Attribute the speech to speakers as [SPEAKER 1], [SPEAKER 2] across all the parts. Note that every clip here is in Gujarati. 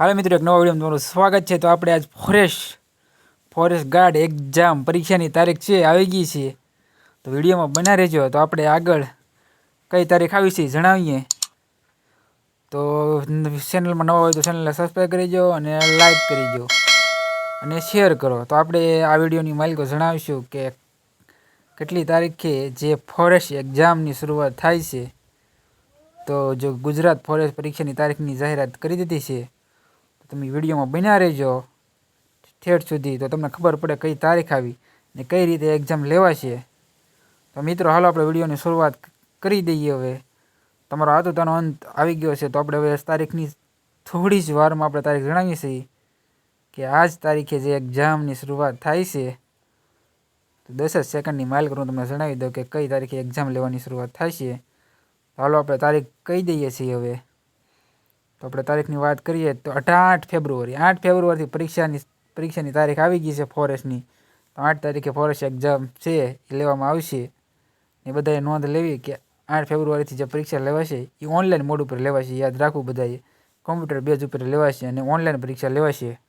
[SPEAKER 1] હાલો મિત્રો, એક નવા વિડીયોમાં તમારું સ્વાગત છે. તો આપણે આજ ફોરેસ્ટ ફોરેસ્ટ ગાર્ડ એક્ઝામ પરીક્ષાની તારીખ છે, આવી ગઈ છે. તો વિડીયોમાં બના રહેજો. તો આપણે આગળ કઈ તારીખ આવી છે જણાવીએ. તો ચેનલમાં નવા હોય તો ચેનલને સબસ્ક્રાઈબ કરી દો અને લાઈક કરી દો. અને શેર કરો. તો આપણે આ વિડીયોની માલિકો જણાવીશું કે કેટલી તારીખે જે ફોરેસ્ટ એક્ઝામની શરૂઆત થાય છે. તો જો ગુજરાત ફોરેસ્ટ પરીક્ષાની તારીખની જાહેરાત કરી દીધી છે તમે વિડીયોમાં બન્યા રહેજો. ઠેઠ સુધી તો તમને ખબર પડે કઈ તારીખ આવી ને કઈ રીતે એક્ઝામ લેવાશે. તો મિત્રો, હાલો આપણે વિડીયોની શરૂઆત કરી દઈએ હવે. તમારો આતુતાનો અંત આવી ગયો છે, તો આપણે હવે તારીખની થોડી જ વારમાં આપણે તારીખ જણાવીએ છીએ કે આ જ તારીખે જે એક્ઝામની શરૂઆત થાય છે. તો દસ જ સેકન્ડની માઇલ કરું તમને જણાવી દઉં કે કઈ તારીખે એક્ઝામ લેવાની શરૂઆત થાય છે. હાલો આપણે તારીખ કહી દઈએ છીએ હવે. તો આપણે તારીખની વાત કરીએ તો આઠ ફેબ્રુઆરી. આઠ ફેબ્રુઆરીથી પરીક્ષાની પરીક્ષાની તારીખ આવી ગઈ છે ફોરેસ્ટની. તો આઠ તારીખે ફોરેસ્ટ એક્ઝામ છે, એ લેવામાં આવશે. એ બધાએ નોંધ લેવી કે આઠ ફેબ્રુઆરીથી જે પરીક્ષા લેવાશે એ ઓનલાઈન મોડ ઉપર લેવાશે, યાદ રાખવું બધાએ. કોમ્પ્યુટર બેઝ ઉપર લેવાશે અને ઓનલાઈન પરીક્ષા લેવાશે.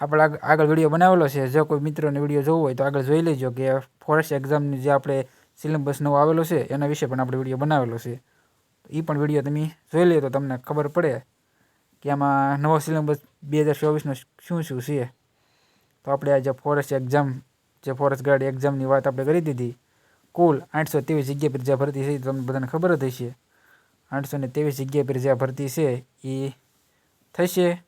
[SPEAKER 1] આપણે આગ- આગળ વીડિયો બનાવેલો છે. જો કોઈ મિત્રોને વીડિયો જોવો હોય તો આગળ જોઈ લેજો કે ફોરેસ્ટ એક્ઝામની જે આપણે સિલેબસ નવો આવેલો છે, એના વિશે પણ આપણે વીડિયો બનાવેલો છે. એ પણ વીડિયો તમે જોઈ લે તો તમને ખબર પડે કે આમાં નવો સિલેબસ બે હજાર ચોવીસનો શું શું છે. તો આપણે આ જે ફોરેસ્ટ એક્ઝામ જે ફોરેસ્ટ ગાર્ડ એક્ઝામની વાત આપણે કરી દીધી. કુલ આઠસો ત્રેવીસ જગ્યા પર જ્યાં ભરતી છે તમને બધાને ખબર જ હશે. આઠસો ને ત્રેવીસ જગ્યા પર જ્યાં ભરતી છે એ થશે.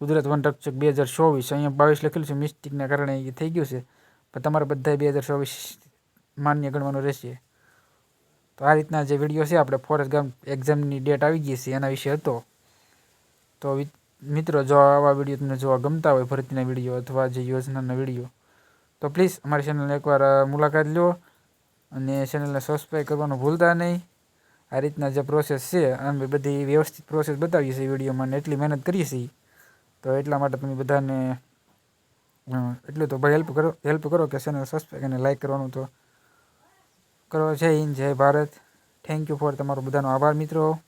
[SPEAKER 1] ગુજરાત વન રક્ષક બે હજાર ચોવીસ, અહીંયા બાવીસ લખેલું છે, મિસ્ટેકના કારણે એ થઈ ગયું છે. પણ તમારે બધા બે હજાર ચોવીસ માન્ય ગણવાનું રહેશે. તો આ રીતના જે વીડિયો છે, આપણે ફોરેસ્ટ ગામ એક્ઝામની ડેટ આવી ગઈ છે, એના વિશે હતો. તો મિત્રો, જો આવા વીડિયો તમને જોવા ગમતા હોય, ભરતીના વીડિયો અથવા જે યોજનાના વીડિયો તો પ્લીઝ અમારી ચેનલને એકવાર મુલાકાત લો અને ચેનલને સબસ્ક્રાઈબ કરવાનું ભૂલતા નહીં. આ રીતના જે પ્રોસેસ છે, અમે બધી વ્યવસ્થિત પ્રોસેસ બતાવીએ છીએ વિડીયોમાં અને એટલી મહેનત કરીએ છીએ. તો એટલા માટે તમે બધાને એટલું તો ભાઈ હેલ્પ કરો હેલ્પ કરો કે ચેનલ સબસ્ક્રાઈબ અને લાઈક કરવાનું તો કરો. જય હિન્દ જય ભારત. થેન્ક યુ ફોર તમારો બધાનો આભાર મિત્રો.